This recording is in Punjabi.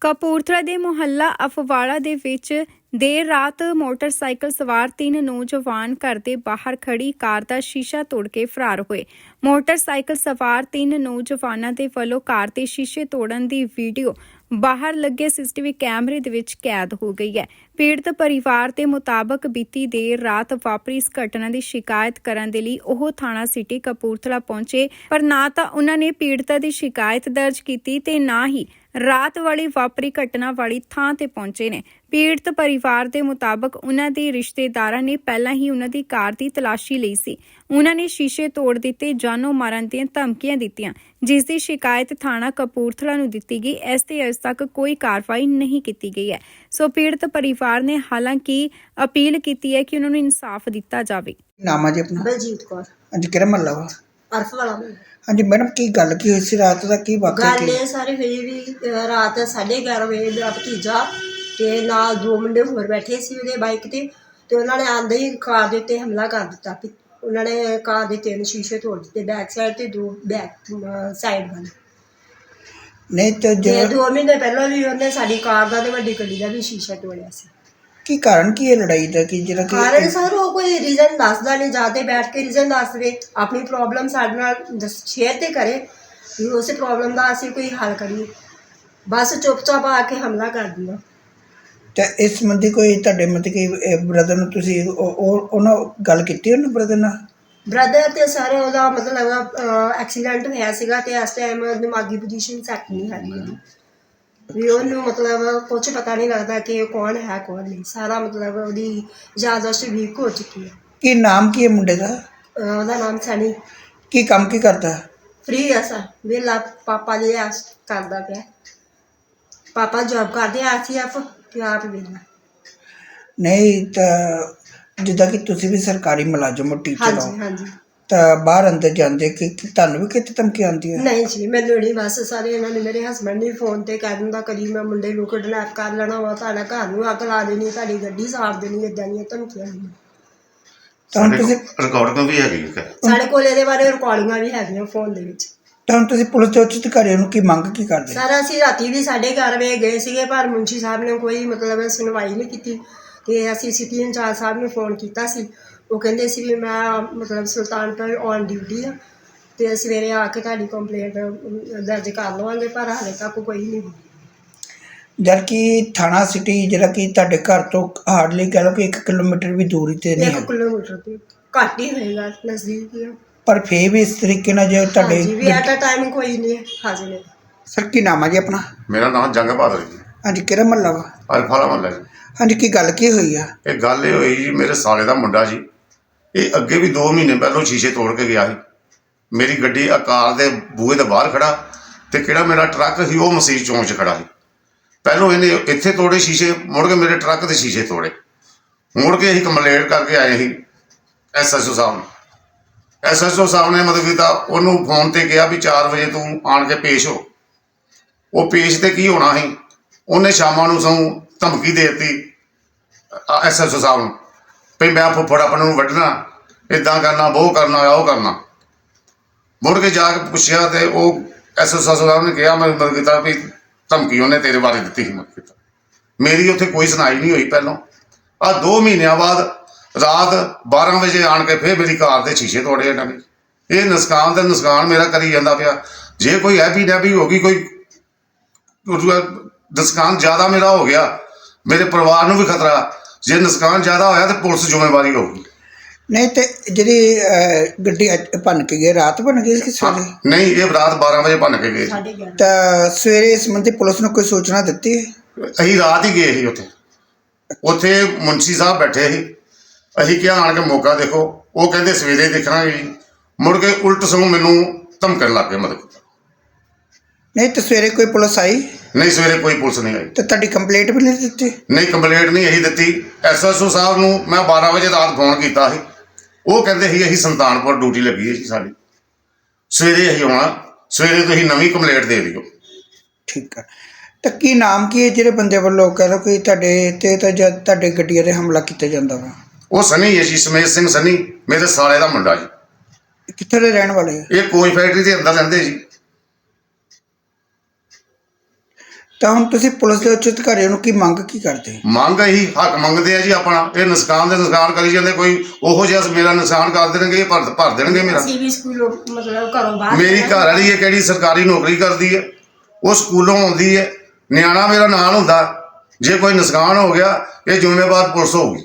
ਕਪੂਰਥਲਾ ਦੇ ਮੁਹੱਲਾ ਅਫਵਾਲਾ ਦੇ ਵਿੱਚ ਦੇਰ ਰਾਤ ਮੋਟਰਸਾਈਕਲ ਸਵਾਰ ਤਿੰਨ ਨੌਜਵਾਨ ਘਰ ਦੇ ਬਾਹਰ ਖੜੀ ਕਾਰ ਦਾ ਸ਼ੀਸ਼ਾ ਤੋੜ ਕੇ ਫਰਾਰ ਹੋਏ। ਮੋਟਰਸਾਈਕਲ ਸਵਾਰ ਤਿੰਨ ਨੌਜਵਾਨਾਂ ਦੇ ਵੱਲੋਂ ਕਾਰ ਦੇ ਸ਼ੀਸ਼ੇ ਤੋੜਨ ਦੀ ਵੀਡੀਓ ਬਾਹਰ ਲੱਗੇ ਸੀਸੀਟੀਵੀ ਕੈਮਰੇ ਦੇ ਵਿੱਚ ਕੈਦ ਹੋ ਗਈ ਹੈ। ਪੀੜਤ ਪਰਿਵਾਰ ਦੇ ਮੁਤਾਬਕ ਬੀਤੀ ਦੇਰ ਰਾਤ ਵਾਪਰੀ ਇਸ ਘਟਨਾ ਦੀ ਸ਼ਿਕਾਇਤ ਕਰਨ ਦੇ ਲਈ ਉਹ ਥਾਣਾ ਸਿਟੀ ਕਪੂਰਥਲਾ ਪਹੁੰਚੇ, ਪਰ ਨਾ ਤਾਂ ਉਹਨਾਂ ਨੇ ਪੀੜਤਾ ਦੀ ਸ਼ਿਕਾਇਤ ਦਰਜ ਕੀਤੀ ਤੇ ਨਾ ਹੀ ਰਾਤ ਵਾਲੀ ਵਾਪਰੀ ਘਟਨਾ ਵਾਲੀ ਥਾਂ ਤੇ ਪਹੁੰਚੇ ਨੇ। ਪੀੜਤ ਪਰਿਵਾਰ ਦੇ ਮੁਤਾਬਕ ਉਹਨਾਂ ਦੇ ਰਿਸ਼ਤੇਦਾਰਾਂ ਨੇ ਪਹਿਲਾਂ ਹੀ ਉਹਨਾਂ ਦੀ ਕਾਰ ਦੀ ਤਲਾਸ਼ੀ ਲਈ ਸੀ। ਉਹਨਾਂ ਨੇ ਸ਼ੀਸ਼ੇ ਤੋੜ ਦਿੱਤੇ ਜਾਨੋਂ ਮਾਰਨ ਦੀਆਂ ਧਮਕੀਆਂ ਦਿੱਤੀਆਂ ਜਿਸ ਦੀ ਸ਼ਿਕਾਇਤ ਥਾਣਾ ਕਪੂਰਥਲਾ ਨੂੰ ਦਿੱਤੀ ਗਈ। ਇਸ ਤੇ ਅਜੇ ਤੱਕ ਕੋਈ ਕਾਰਵਾਈ ਨਹੀਂ ਕੀਤੀ ਗਈ ਹੈ। ਸੋ ਪੀੜਤ ਪਰਿਵਾਰ ਨੇ ਹਾਲਾਂਕਿ ਅਪੀਲ ਕੀਤੀ ਹੈ ਕਿ ਉਹਨਾਂ ਨੂੰ ਇਨਸਾਫ ਦਿੱਤਾ ਜਾਵੇ। ਨਾਮ ਜੀ ਆਪਣਾ? ਬਲਜੀਤ ਕੌਰ। ਹਾਂਜੀ ਕਿਹੜਾ ਮਹੱਲਾ ਵਾ? ਅਰਫ ਵਾਲਾ। ਹਾਂਜੀ ਮੈਡਮ ਕੀ ਗੱਲ ਕੀ ਹੋਈ ਸੀ? ਰਾਤ ਦਾ ਕੀ ਵਾਕਿਆ ਗੱਲ ਕੀ? ਇਹ ਸਾਰੇ ਹੋਈ ਵੀ ਅਹ, ਰਾਤ 11:30 ਵਜੇ ਮੇਰਾ ਭਤੀਜਾ ਤੇ ਨਾਲ ਦੋ ਮੁੰਡੇ ਹੋਰ ਬੈਠੇ ਸੀ ਉਹਦੇ ਬਾਈਕ ਤੇ ਤੇ ਉਹਨਾਂ ਨੇ ਆਂਦੇ ਹੀ ਕਾਰ ਦੇ ਉੱਤੇ ਹਮਲਾ ਕਰ ਦਿੱਤਾ ਵੀ ਉਹਨਾਂ ਨੇ ਕਾਰ ਦੇ ਤਿੰਨ ਸ਼ੀਸ਼ੇ ਤੋੜ ਦਿੱਤੇ ਬੈਕ ਸਾਈਡ ਤੇ ਦੋ ਬੈਕ ਸਾਈਡ ਵੱਲ। ਨਹੀਂ ਤੇ ਤੇ ਦੋ ਮਹੀਨੇ ਪਹਿਲਾਂ ਵੀ ਉਹਨੇ ਸਾਡੀ ਕਾਰ ਦਾ ਤੇ ਵੱਡੀ ਗੱਡੀ ਦਾ ਵੀ ਸ਼ੀਸ਼ਾ ਤੋੜਿਆ ਸੀ। ਕੀ ਕਾਰਨ ਕੀ ਹੈ ਲੜਾਈ ਦਾ? ਕੀ ਜਿਹੜਾ ਕਾਰਨ ਕਿ ਸਰ ਉਹ ਕੋਈ ਰੀਜ਼ਨ ਦੱਸਦਾ ਨਹੀਂ ਜਾਤੇ ਬੈਠ ਕੇ ਰੀਜ਼ਨ ਦੱਸ ਦੇ ਆਪਣੀ ਪ੍ਰੋਬਲਮ ਸਾਡੇ ਨਾਲ ਸ਼ੇਅਰ ਤੇ ਕਰੇ। ਵੀ ਉਸ ਪ੍ਰੋਬਲਮ ਦਾ ਅਸੀਂ ਕੋਈ ਹੱਲ ਕਰੀਏ। ਬਸ ਚੁੱਪਚਾਪ ਆ ਕੇ ਹਮਲਾ ਕਰ ਦਿੰਦਾ ਤੇ ਇਸ ਸੰਬੰਧੀ ਕੋਈ ਤੁਹਾਡੇ ਮਤਲਬ ਕਿ ਬ੍ਰਦਰ ਨੂੰ ਤੁਸੀਂ ਉਹ- ਉਹ ਉਹਨਾਂ ਗੱਲ ਕੀਤੀ ਉਹਨਾਂ ਬ੍ਰਦਰ ਨਾਲ? ਬ੍ਰਦਰ ਤੇ ਸਰ ਉਹਦਾ ਮਤਲਬ ਐਕਸੀਡੈਂਟ ਹੋਇਆ ਸੀਗਾ ਤੇ ਇਸ ਟਾਈਮ ਦਿਮਾਗੀ ਪੋਜੀਸ਼ਨ ਸੈੱਟ ਨਹੀਂ ਹੈਗੀ। ਵੀ ਉਹਨੂੰ ਮਤਲਬ ਕੁਝ ਪਤਾ ਨਹੀਂ ਲੱਗਦਾ ਕਿ ਇਹ ਕੌਣ ਹੈ ਕੌਣ ਨਹੀਂ। ਸਾਰਾ ਮਤਲਬ ਉਹਦੀ ਯਾਦਾਸ਼ਤ ਵੀਕ ਹੋ ਚੁੱਕੀ ਹੈ। ਕੀ ਨਾਮ ਕੀ ਹੈ ਮੁੰਡੇ ਦਾ? ਅਹ ਉਹਦਾ ਨਾਮ ਸਨੀ। ਕੀ ਕੰਮ ਕੀ ਕਰਦਾ? ਫ੍ਰੀ ਆ ਸਰ। ਵੇਲਾ ਪਾਪਾ ਲਈ ਆਸ ਕਰਦਾ ਪਿਆ। ਪਾਪਾ ਜੌਬ ਕਰਦੇ ਆ ਐਫ ਤੇ ਆਪ ਵੇਲਾ ਨਹੀਂ ਤਾਂ ਜਿੱਦਾਂ ਕਿ ਤੁਸੀਂ ਵੀ ਸਰਕਾਰੀ ਮੁਲਾਜ਼ਮ ਹੋ ਟੀਚਰ ਹਾਂਜੀ ਹੋ ਹਾਂਜੀ। ਤਾਂ ਬਾਹਰ ਅੰਦਰ ਜਾਂਦੇ ਕਿ ਕਿ ਤੁਹਾਨੂੰ ਵੀ ਕਿਤੇ ਧਮਕੀ ਆਉਂਦੀ ਹੈ ਨਹੀਂ ਜੀ ਮੈਨੂੰ ਨਹੀਂ ਬਸ ਸਾਰੇ ਇਹਨਾਂ ਨੇ ਮੇਰੇ ਹਸਬੰਡ ਨੇ ਫੋਨ ਤੇ ਕਹਿ ਦਿੰਦਾ ਕਦੀ ਮੈਂ ਮੁੰਡੇ ਨੂੰ ਕਿਡਨੈਪ ਕਰ ਲੈਣਾ ਵਾ ਤੁਹਾਡਾ ਘਰ ਨੂੰ ਅੱਗ ਲਾ ਦੇਣੀ ਤੁਹਾਡੀ ਗੱਡੀ ਸਾੜ ਦੇਣੀ ਇਦਾਂ ਦੀਆਂ ਧਮਕੀਆਂ ਨੇ ਤਾਂ ਹੁਣ ਤੁਸੀਂ ਕੋਲ ਰਿਕਾਰਡਿੰਗ ਵੀ ਹੈਗੀ ਸਾਡੇ ਕੋਲ ਇਹਦੇ ਬਾਰੇ ਰਿਕਾਰਡਿੰਗਾਂ ਵੀ ਹੈਗੀਆਂ ਫੋਨ ਦੇ ਵਿੱਚ। ਤਾਂ ਹੁਣ ਤੁਸੀਂ ਪੁਲਿਸ ਦੇ ਉੱਚ ਅਧਿਕਾਰੀਆਂ ਨੂੰ ਕੀ ਮੰਗ ਕੀ ਕਰਦੇ? ਸਾਰਾ ਅਸੀਂ ਰਾਤੀ ਵੀ ਸਾਡੇ ਘਰ ਵੇ ਗਏ ਸੀਗੇ ਪਰ ਮੁੰਸ਼ੀ ਸਾਹਿਬ ਨੇ ਕੋਈ ਮਤਲਬ ਸੁਣਵਾਈ ਨਹੀਂ ਕੀਤੀ। ਤੇ ਅਸੀਂ ਸਿਟੀ ਇੰਚਾਰਜ ਸਾਹਿਬ ਨੂੰ ਫੋਨ ਕੀਤਾ ਸੀ। ਉਹ ਕਹਿੰਦੇ ਸੀ ਵੀ ਮੈਂ ਮਤਲਬ ਸੁਲਤਾਨਪੁਰ ਔਨ ਡਿਊਟੀ ਆ। ਤੇ ਸਵੇਰੇ ਆ ਕੇ ਤੁਹਾਡੀ ਕੰਪਲੇਂਟ ਦਰਜ ਕਰ ਲਵਾਂਗੇ ਪਰ ਹਾਲੇ ਤੱਕ ਕੋਈ ਨਹੀਂ ਜਦ ਕਿ ਥਾਣਾ ਸਿਟੀ ਜਿਹੜਾ ਕਿ ਤੁਹਾਡੇ ਘਰ ਤੋਂ ਹਾਰਡਲੀ ਕਹ ਲਓ ਕਿ 1 ਕਿਲੋਮੀਟਰ ਵੀ ਦੂਰੀ ਤੇ ਨਹੀਂ ਇੱਕ ਹੈ। ਕਿਲੋਮੀਟਰ ਤੇ ਘੱਟ ਹੀ ਹੋਏਗਾ ਨਜ਼ਦੀਕ ਹੀ ਆ। ਪਰ ਫੇਰ ਵੀ ਇਸ ਤਰੀਕੇ ਨਾਲ ਜੇ ਤੁਹਾਡੇ ਹਾਂਜੀ ਵੀ ਐਟ ਅ ਟਾਈਮ ਕੋਈ ਨਹੀਂ ਹਾਜ਼ਰ ਨੇ ਸਰ ਕੀ ਨਾਮ ਹੈ ਜੀ ਆਪਣਾ? ਮੇਰਾ ਨਾਮ ਜੰਗ ਬਹਾਦਰ ਜੀ। ਹਾਂਜੀ ਕਿਹੜਾ ਮਹੱਲਾ ਵਾ? ਅਲਫਾਲਾ ਮਹੱਲਾ ਜੀ। ਹਾਂਜੀ, ਕੀ ਗੱਲ ਕੀ ਹੋਈ ਆ? ਇਹ ਗੱਲ ਇਹ ਹੋਈ ਜੀ, ਮੇਰੇ ਸਾਲੇ ਦਾ ਮੁੰਡਾ ਜੀ, ਇਹ ਅੱਗੇ ਵੀ 2 ਮਹੀਨੇ ਪਹਿਲਾਂ ਸ਼ੀਸ਼ੇ ਤੋੜ ਕੇ ਗਿਆ ਸੀ। ਮੇਰੀ ਗੱਡੀ ਆਕਾਰ ਦੇ ਬੂਹੇ ਦੇ ਬਾਹਰ ਖੜਾ ਤੇ ਕਿਹੜਾ ਮੇਰਾ ਟਰੱਕ ਸੀ, ਉਹ ਮਸੀਹ ਚੌਂਕ 'ਚ ਖੜਾ ਸੀ। ਪਹਿਲੋਂ ਇਹਨੇ ਇੱਥੇ ਤੋੜੇ ਸ਼ੀਸ਼ੇ, ਮੁੜ ਕੇ ਮੇਰੇ ਟਰੱਕ ਦੇ ਸ਼ੀਸ਼ੇ ਤੋੜੇ। ਮੁੜ ਕੇ ਅਸੀਂ ਕੰਪਲੇਂਟ ਕਰਕੇ ਆਏ ਸੀ ਐਸਐਸਓ ਸਾਹਿਬ ਨੂੰ। ਐਸਐਸਓ ਸਾਹਿਬ ਨੇ ਮਤਲਬ ਕੀਤਾ ਉਹਨੂੰ ਫੋਨ ਤੇ ਕਿਹਾ ਵੀ 4 ਵਜੇ ਤੂੰ ਆਣ ਕੇ ਪੇਸ਼ ਹੋ। ਉਹ ਪੇਸ਼ ਤੇ ਕੀ ਹੋਣਾ ਸੀ? ਉਹਨੇ ਸ਼ਾਮਾਂ ਨੂੰ ਸਾਨੂੰ ਧਮਕੀ ਦੇ ਦਿੱਤੀ ਐਸਐਸਓ ਸਾਹਿਬ ਨੂੰ, ਵੀ ਮੈਂ ਫੁੱਫੜ ਆਪਣੇ ਨੂੰ ਵੱਢਣਾ ਇਦਾਂ ਕਰਨਾ ਉਹ ਕਰਨਾ ਉਹ ਕਰਨਾ। ਮੁੜ ਕੇ ਜਾ ਕੇ ਪੁੱਛਿਆ ਤੇ ਉਹ ਐਸਐਸਓ ਸਾਹਿਬ ਨੇ ਕਿਹਾ, ਮੈਂ ਮਤਲਬ ਕੀਤਾ ਵੀ ਧਮਕੀ ਉਹਨੇ ਤੇਰੇ ਬਾਰੇ ਦਿੱਤੀ ਸੀ ਮਤਲਬ ਕੀਤਾ। ਮੇਰੀ ਉੱਥੇ ਕੋਈ ਸੁਣਾਈ ਨਹੀਂ ਹੋਈ ਪਹਿਲਾਂ। ਆ 2 ਮਹੀਨਿਆਂ ਬਾਅਦ ਰਾਤ 12 ਵਜੇ ਆਣ ਕੇ ਫੇਰ ਮੇਰੀ ਕਾਰ ਦੇ ਸ਼ੀਸ਼ੇ ਤੋੜੇ ਇਹਨਾਂ ਨੇ। ਇਹ ਨੁਕਸਾਨ ਤੇ ਨੁਕਸਾਨ ਮੇਰਾ ਕਰੀ ਜਾਂਦਾ ਪਿਆ। ਜੇ ਕੋਈ ਹੈਪੀ ਨੈਪੀ ਹੋ ਗਈ, ਕੋਈ ਨਸਕਾਨ ਜ਼ਿਆਦਾ ਮੇਰਾ ਹੋ ਗਿਆ ਮੇਰੇ ਪਰਿਵਾਰ ਨੂੰ ਵੀ ਖਤਰਾ ਜੇ ਨੁਕਸਾਨ ਜ਼ਿਆਦਾ ਹੋਇਆ ਤੇ ਪੁਲਿਸ ਜ਼ਿੰਮੇਵਾਰੀ ਹੋਊਗੀ। ਨਹੀਂ ਤੇ ਜਿਹੜੀ ਅਹ, ਗੱਡੀ ਅੱਜ ਭੰਨ ਕੇ ਗਈ ਰਾਤ ਭੰਨ ਗਈ ਸੀ ਕਿ ਸਵੇਰੇ? ਨਹੀਂ ਇਹ ਰਾਤ 12 ਵਜੇ ਭੰਨ ਕੇ ਗਏ। ਸੀ। ਤਾਂ ਸਵੇਰੇ ਇਸ ਸੰਬੰਧੀ ਪੁਲਿਸ ਨੂੰ ਕੋਈ ਸੂਚਨਾ ਦਿੱਤੀ ਹੈ? ਅਸੀਂ ਰਾਤ ਹੀ ਗਏ ਸੀ ਉੱਥੇ। ਉੱਥੇ ਮੁੰਸ਼ੀ ਸਾਹਿਬ ਬੈਠੇ ਸੀ। ਅਸੀਂ ਕਿਹਾ ਆਣ ਕੇ ਮੌਕਾ ਦੇਖੋ। ਉਹ ਕਹਿੰਦੇ ਸਵੇਰੇ ਦੇਖਾਂਗੇ ਜੀ। ਮੁੜ ਕੇ ਉਲਟ ਸਗੋਂ ਮੈਨੂੰ ਧਮਕਣ ਲੱਗ ਗਏ ਮਤਲਬ ਨਹੀਂ ਤੇ ਸਵੇਰੇ ਕੋਈ ਪੁਲਿਸ ਆਈ? ਨਹੀਂ ਸਵੇਰੇ ਕੋਈ ਪੁਲਿਸ ਨਹੀਂ ਆਈ। ਤੇ ਤੁਹਾਡੀ ਕੰਪਲੇਂਟ ਵੀ ਨਹੀਂ ਦਿੱਤੀ? ਨਹੀਂ ਕੰਪਲੇਂਟ ਨਹੀਂ ਇਹੀ ਦਿੱਤੀ। ਐਸਐਸਓ ਸਾਹਿਬ ਨੂੰ ਮੈਂ 12 ਵਜੇ ਰਾਤ ਫੋਨ ਕੀਤਾ ਸੀ। ਉਹ ਕਹਿੰਦੇ ਸੀ ਅਸੀਂ ਸੰਤਾਨਪੁਰ ਡਿਊਟੀ ਲੱਗੀ ਹੈ ਜੀ ਸਾਡੀ। ਸਵੇਰੇ ਅਸੀਂ ਆਉਣਾ। ਸਵੇਰੇ ਤੁਸੀਂ ਨਵੀਂ ਕੰਪਲੇਂਟ ਦੇ ਦਿਓ। ਠੀਕ ਆ। ਤਾਂ ਕੀ ਨਾਮ ਕੀ ਹੈ ਜਿਹੜੇ ਬੰਦੇ ਵੱਲੋਂ ਕਹ ਲਓ ਕਿ ਤੁਹਾਡੇ ਤੇ ਤਾਂ ਜਦ ਤੁਹਾਡੇ ਗੱਡੀਆਂ ਤੇ ਹਮਲਾ ਕੀਤਾ ਜਾਂਦਾ ਵਾ? ਉਹ ਸਨੀ ਹੈ ਜੀ ਸਮੇਤ ਸਿੰਘ ਸਨੀ। ਮੇਰੇ ਸਾਲੇ ਦਾ ਮੁੰਡਾ ਜੀ। ਕਿੱਥੇ ਦੇ ਰਹਿਣ ਵਾਲੇ? ਆ ਇਹ ਕੋਈ ਫੈਕਟਰੀ ਦੇ ਅੰਦਰ ਰਹਿੰਦੇ ਜੀ। ਤਾਂ ਹੁਣ ਤੁਸੀਂ ਪੁਲਿਸ ਦੇ ਉੱਚ ਅਧਿਕਾਰੀਆਂ ਨੂੰ ਕੀ ਮੰਗ ਕੀ ਕਰਦੇ? ਮੰਗ ਹੀ ਹੱਕ ਮੰਗਦੇ ਆ ਜੀ ਆਪਣਾ। ਇਹ ਨੁਕਸਾਨ ਦੇ ਨੁਕਸਾਨ ਕਰੀ ਜਾਂਦੇ ਕੋਈ ਉਹੋ ਜਿਹਾ ਮੇਰਾ ਨੁਕਸਾਨ ਕਰ ਦੇਣਗੇ ਇਹ ਭਰ ਭਰ ਦੇਣਗੇ ਮੇਰਾ। ਅਸੀਂ ਵੀ ਸਕੂਲੋਂ ਮਤਲਬ ਘਰੋਂ ਬਾਹਰ ਮੇਰੀ ਘਰ ਵਾਲੀ ਹੈ ਕਿਹੜੀ ਸਰਕਾਰੀ ਨੌਕਰੀ ਕਰਦੀ ਹੈ? ਉਹ ਸਕੂਲੋਂ ਆਉਂਦੀ ਹੈ। ਨਿਆਣਾ ਮੇਰਾ ਨਾਲ ਹੁੰਦਾ। ਜੇ ਕੋਈ ਨੁਕਸਾਨ ਹੋ ਗਿਆ ਇਹ ਜ਼ਿੰਮੇਵਾਰ ਪੁਲਿਸ ਹੋਊਗੀ।